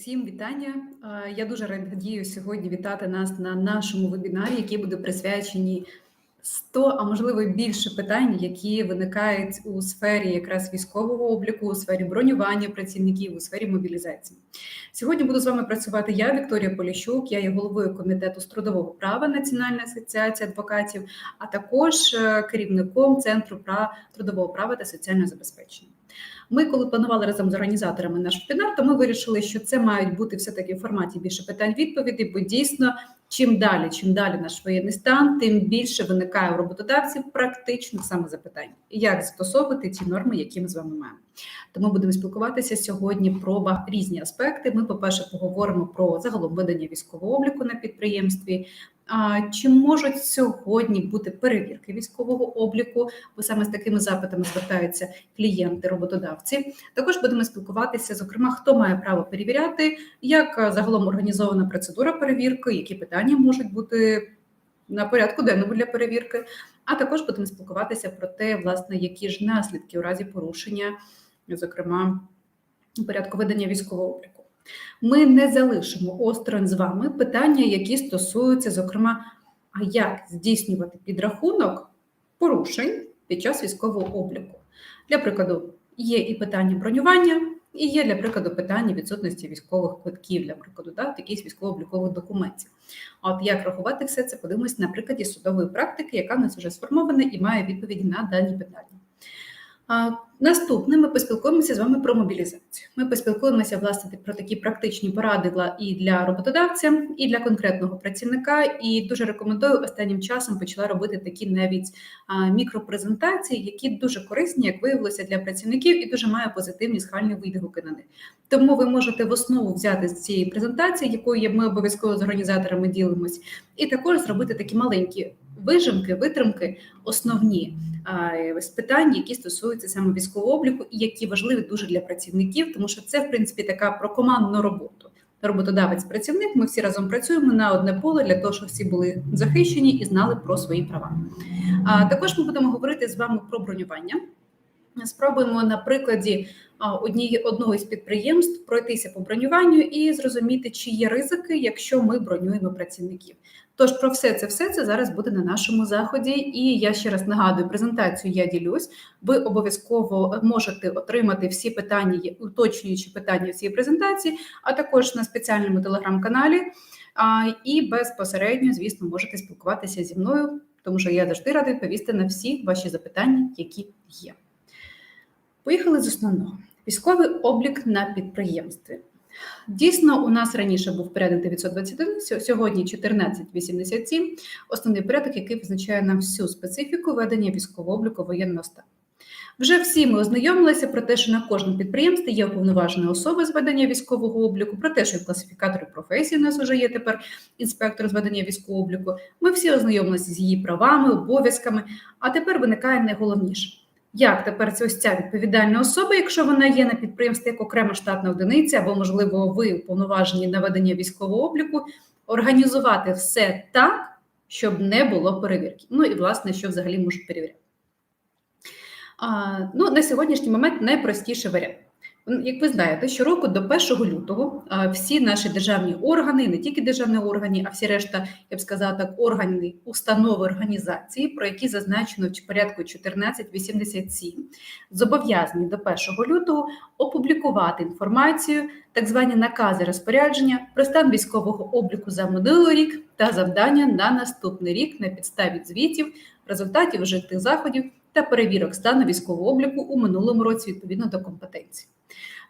Всім вітання. Я дуже радію сьогодні вітати нас на нашому вебінарі, який буде присвячені 100, а можливо більше питань, які виникають у сфері якраз військового обліку, у сфері бронювання працівників, у сфері мобілізації. Сьогодні буду з вами працювати я, Вікторія Поліщук. Я є головою комітету з трудового права Національної асоціації адвокатів, а також е, керівником центру трудового права та соціального забезпечення. Ми, коли планували разом з організаторами наш вебінар, то ми вирішили, що це мають бути все таки в форматі більше питань відповідей, бо дійсно, чим далі, чим далі наш воєнний стан, тим більше виникає у роботодавців практичних саме запитань, як застосовувати ті норми, які ми з вами маємо. Тому будемо спілкуватися сьогодні про різні аспекти. Ми, по-перше, поговоримо про загалом ведення військового обліку на підприємстві. Чи можуть сьогодні бути перевірки військового обліку? Бо саме з такими запитами звертаються клієнти, роботодавці. Також будемо спілкуватися, зокрема, хто має право перевіряти, як е, загалом організована процедура перевірки, які питання можуть бути на порядку денному для перевірки. А також будемо спілкуватися про те, власне, які ж наслідки у разі порушення, зокрема, порядку ведення військового обліку. Ми не залишимо осторонь з вами питання, які стосуються, зокрема, а як здійснювати підрахунок порушень під час військового обліку. Для прикладу, є і питання бронювання, і є для прикладу питання відсутності військових квитків, для прикладу, да, якихось військово-облікових документів. А от як рахувати все це, подивимось на прикладі судової практики, яка в нас вже сформована і має відповіді на дані питання. Наступне ми поспілкуємося з вами про мобілізацію. Ми поспілкуємося власне про такі практичні поради і для роботодавця, і для конкретного працівника. І дуже рекомендую останнім часом почала робити такі навіть мікропрезентації, які дуже корисні, як виявилося для працівників, і дуже має позитивні схвальні відгуки на них. Тому ви можете в основу взяти з цієї презентації, якою ми обов'язково з організаторами ділимось, і також зробити такі маленькі вижимки, витримки, основні а, з питань, які стосуються саме військового обліку, і які важливі дуже для працівників, тому що це в принципі така про командну роботу. Роботодавець, працівник, ми всі разом працюємо на одне поле для того, щоб всі були захищені і знали про свої права. А також ми будемо говорити з вами про бронювання. Спробуємо на прикладі однієї одного із підприємств пройтися по бронюванню і зрозуміти, чи є ризики, якщо ми бронюємо працівників. Тож про все це все це зараз буде на нашому заході. І я ще раз нагадую, презентацію я ділюсь. Ви обов'язково можете отримати всі питання, уточнюючі питання цій презентації, а також на спеціальному телеграм-каналі. І безпосередньо, звісно, можете спілкуватися зі мною, тому що я завжди рада відповісти на всі ваші запитання, які є. Поїхали з основного. Військовий облік на підприємстві. Дійсно, у нас раніше був порядок 921, сьогодні 1487. Основний порядок, який визначає нам всю специфіку ведення військового обліку воєнного стану. Вже всі ми ознайомилися про те, що на кожному підприємстві є уповноважена особа з ведення військового обліку, про те, що в класифікаторі професії у нас вже є тепер інспектор з ведення військового обліку. Ми всі ознайомилися з її правами, обов'язками. А тепер виникає найголовніше. Як тепер це ось ця відповідальна особа, якщо вона є на підприємстві як окрема штатна одиниця, або, можливо, ви уповноважені на ведення військового обліку, організувати все так, щоб не було перевірки. Ну і власне, що взагалі можуть перевіряти. А, ну, на сьогоднішній момент найпростіший варіант. Як ви знаєте, щороку до 1 лютого всі наші державні органи, не тільки державні органи, а всі решта, я б сказала так, органи, установи, організації, про які зазначено в порядку 1487, зобов'язані до 1 лютого опублікувати інформацію, так звані накази розпорядження про стан військового обліку за минулий рік та завдання на наступний рік на підставі звітів, результатів вжитих заходів та перевірок стану військового обліку у минулому році відповідно до компетенції.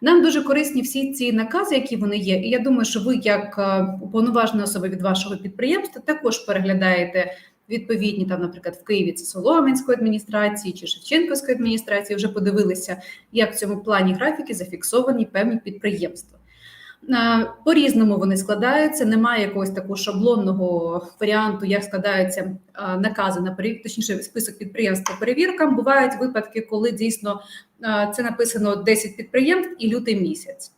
Нам дуже корисні всі ці накази, які вони є. І я думаю, що ви, як е, уповноважена особа від вашого підприємства, також переглядаєте відповідні там, наприклад, в Києві це Солом'янської адміністрації чи Шевченківської адміністрації. Вже подивилися, як в цьому плані графіки зафіксовані певні підприємства. Е, По-різному вони складаються. Немає якогось такого шаблонного варіанту, як складаються накази на перевірку, точніше список підприємств по перевіркам. Бувають випадки, коли дійсно це написано 10 підприємств і лютий місяць,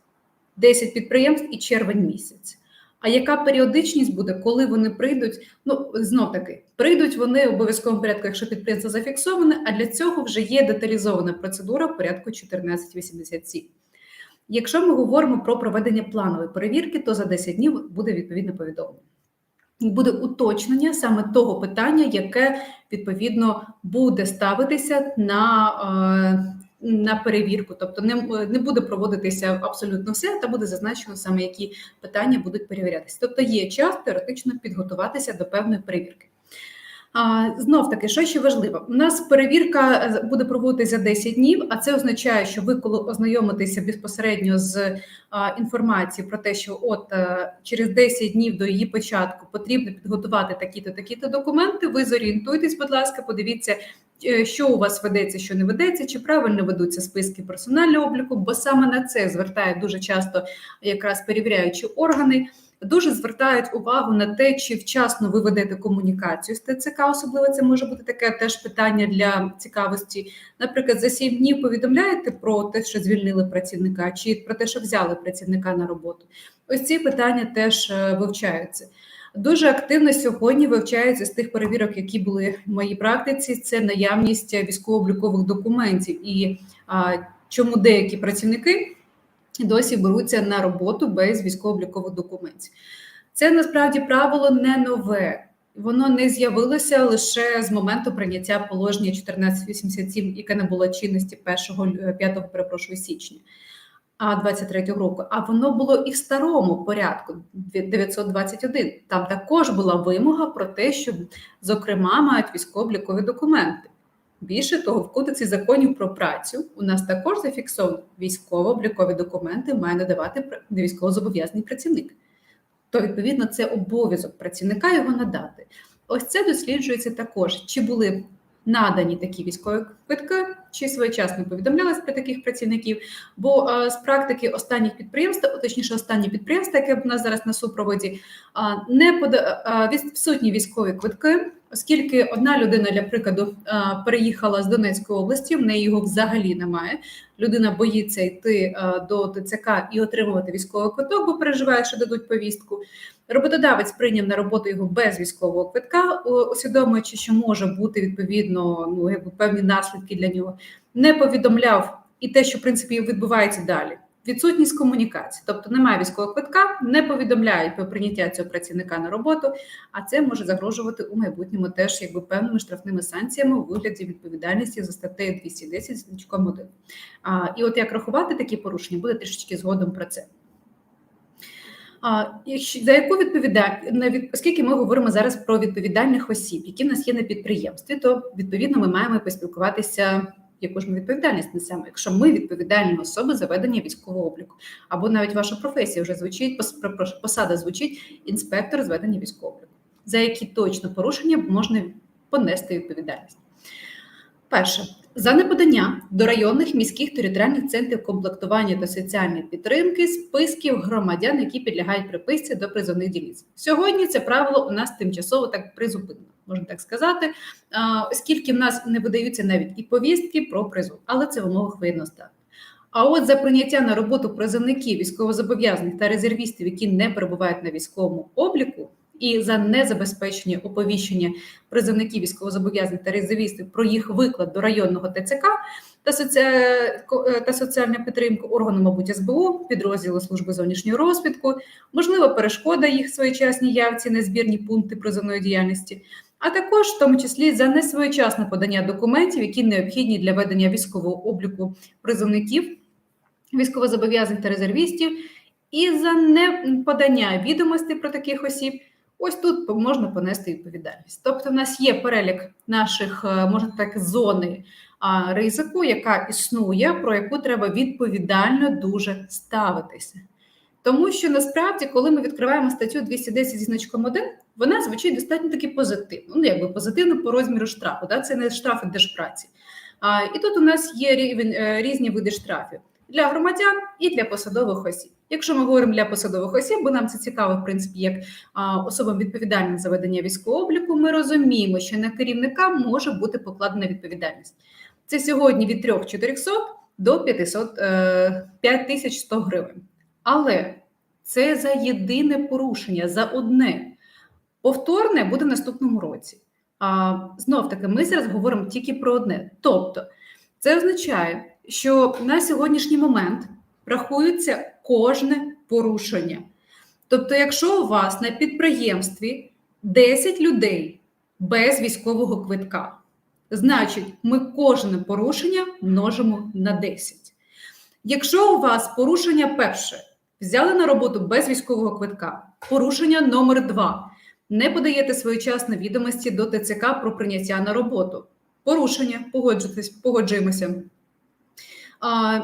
10 підприємств і червень місяць. А яка періодичність буде, коли вони прийдуть? Ну знов таки прийдуть вони в обов'язковому порядку, якщо підприємство зафіксоване. А для цього вже є деталізована процедура в порядку 1487. Якщо ми говоримо про проведення планової перевірки, то за 10 днів буде відповідне повідомлення. Буде уточнення саме того питання, яке відповідно буде ставитися на е, на перевірку, тобто не не буде проводитися абсолютно все, та буде зазначено саме які питання будуть перевірятися. Тобто є час теоретично підготуватися до певної перевірки. Знов таки, що ще важливо, у нас перевірка е, буде проводитися за 10 днів, а це означає, що ви, коли ознайомитеся безпосередньо з інформацією про те, що от е, через 10 днів до її початку потрібно підготувати такі-то такі-то документи. Ви зорієнтуйтесь, будь ласка, подивіться, е, що у вас ведеться, що не ведеться, чи правильно ведуться списки персонального обліку, бо саме на це звертають дуже часто якраз перевіряючі органи дуже звертають увагу на те, чи вчасно ви ведете комунікацію з ТЦК. Особливо це може бути таке теж питання для цікавості. Наприклад, за сім днів повідомляєте про те, що звільнили працівника, чи про те, що взяли працівника на роботу. Ось ці питання теж е, вивчаються. Дуже активно сьогодні вивчаються з тих перевірок, які були в моїй практиці. Це наявність військово-облікових документів і а, чому деякі працівники досі беруться на роботу без військово-облікових документів. Це насправді правило не нове. Воно не з'явилося лише з моменту прийняття положення 1487, яке не було чинності 1 5 перепрошую січня. А 23 року, а воно було і в старому порядку 921. Там також була вимога про те, що, зокрема, мають військово-облікові документи. Більше того, в кодексі законів про працю у нас також зафіксовано військово-облікові документи має надавати військовозобов'язаний працівник. То, відповідно, це обов'язок працівника його надати. Ось це досліджується також, чи були надані такі військові квитки, чи своєчасно повідомлялись про таких працівників. Бо а, з практики останніх підприємств, точніше, останні підприємства, яке в нас зараз на супроводі, а, не пода а, відсутні військові квитки. Оскільки одна людина, для прикладу, переїхала з Донецької області, в неї його взагалі немає. Людина боїться йти до ТЦК і отримувати військовий квиток, бо переживає, що дадуть повістку. Роботодавець прийняв на роботу його без військового квитка, усвідомлюючи, що може бути відповідно ну якби певні наслідки для нього, не повідомляв і те, що в принципі відбувається далі. Відсутність комунікації, тобто немає військового квитка, не повідомляють про прийняття цього працівника на роботу, а це може загрожувати у майбутньому теж якби певними штрафними санкціями у вигляді відповідальності за статтею 210 значком 1. А, І от як рахувати такі порушення, буде трішечки згодом про це. А, За яку відповідальність, оскільки ми говоримо зараз про відповідальних осіб, які в нас є на підприємстві, то відповідно ми маємо поспілкуватися яку ж ми відповідальність несемо, якщо ми відповідальні особи за ведення військового обліку, або навіть ваша професія вже звучить, посада звучить інспектор з ведення військового обліку, за які точно порушення можна понести відповідальність. Перше, за неподання до районних міських територіальних центрів комплектування та соціальної підтримки списків громадян, які підлягають приписці до призовних дільниць. Сьогодні це правило у нас тимчасово так призупинено можна так сказати, оскільки в нас не видаються навіть і повістки про призов, але це в умовах воєнного стану. А от за прийняття на роботу призовників військовозобов'язаних та резервістів, які не перебувають на військовому обліку, і за незабезпечення оповіщення призовників військовозобов'язаних та резервістів про їх виклад до районного ТЦК та соці... та соціальну підтримку органу, мабуть, СБУ, підрозділу служби зовнішньої розвідку, можливо, перешкода їх своєчасній явці на збірні пункти призовної діяльності а також в тому числі за несвоєчасне подання документів, які необхідні для ведення військового обліку призовників, військовозобов'язаних та резервістів, і за неподання відомостей про таких осіб. Ось тут можна понести відповідальність. Тобто, в нас є перелік наших, е, можна так, зони ризику, яка існує, про яку треба відповідально дуже ставитися. Тому що насправді, коли ми відкриваємо статтю 210 зі значком 1, вона звучить достатньо таки позитивно. Ну, якби позитивно по розміру штрафу. Да? Це не штрафи держпраці. А, І тут у нас є рівень е, різні види штрафів для громадян і для посадових осіб. Якщо ми говоримо для посадових осіб, бо нам це цікаво, в принципі, як особам відповідальним за ведення військового обліку, ми розуміємо, що на керівника може бути покладена відповідальність. Це сьогодні від 3400 до 500, 5100 е, гривень. Але це за єдине порушення, за одне. Повторне буде наступному році. А знов таки, ми зараз говоримо тільки про одне. Тобто, це означає, що на сьогоднішній момент рахується кожне порушення. Тобто, якщо у вас на підприємстві 10 людей без військового квитка, значить, ми кожне порушення множимо на 10. Якщо у вас порушення перше, взяли на роботу без військового квитка, порушення номер 2 не подаєте своєчасно відомості до ТЦК про прийняття на роботу. Порушення, погоджуйтесь, погоджуємося. А,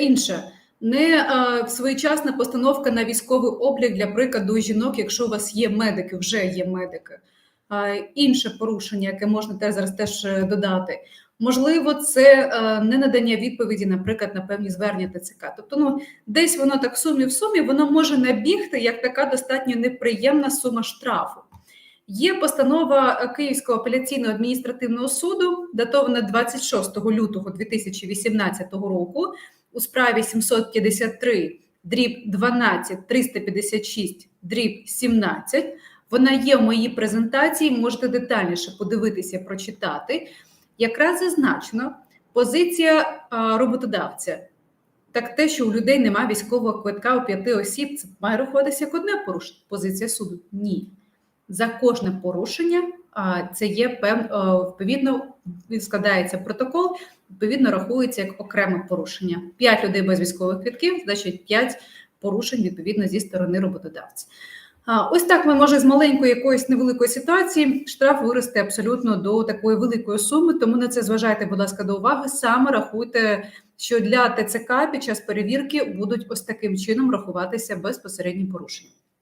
інше, не а, своєчасна постановка на військовий облік для прикладу жінок, якщо у вас є медики, вже є медики. Інше порушення, яке можна теж зараз теж е, додати. Можливо, це е, не надання відповіді, наприклад, на певні звернення ТЦК. Тобто, ну десь воно так в сумі в сумі, воно може набігти як така достатньо неприємна сума штрафу. Є постанова Київського апеляційного адміністративного суду, датована 26 лютого 2018 року у справі 753 дріб 12 356 дріб 17. Вона є в моїй презентації, можете детальніше подивитися, прочитати. Якраз зазначено позиція роботодавця. Так те, що у людей немає військового квитка у п'яти осіб, це має рахуватися як одне порушення. Позиція суду ні. За кожне порушення це є відповідно, складається протокол, відповідно рахується як окреме порушення. П'ять людей без військових квитків, значить п'ять порушень відповідно зі сторони роботодавця. Ось так ми може з маленької якоїсь невеликої ситуації штраф вирости абсолютно до такої великої суми. Тому на це зважайте, будь ласка, до уваги. Саме рахуйте, що для ТЦК під час перевірки будуть ось таким чином рахуватися безпосередні порушення.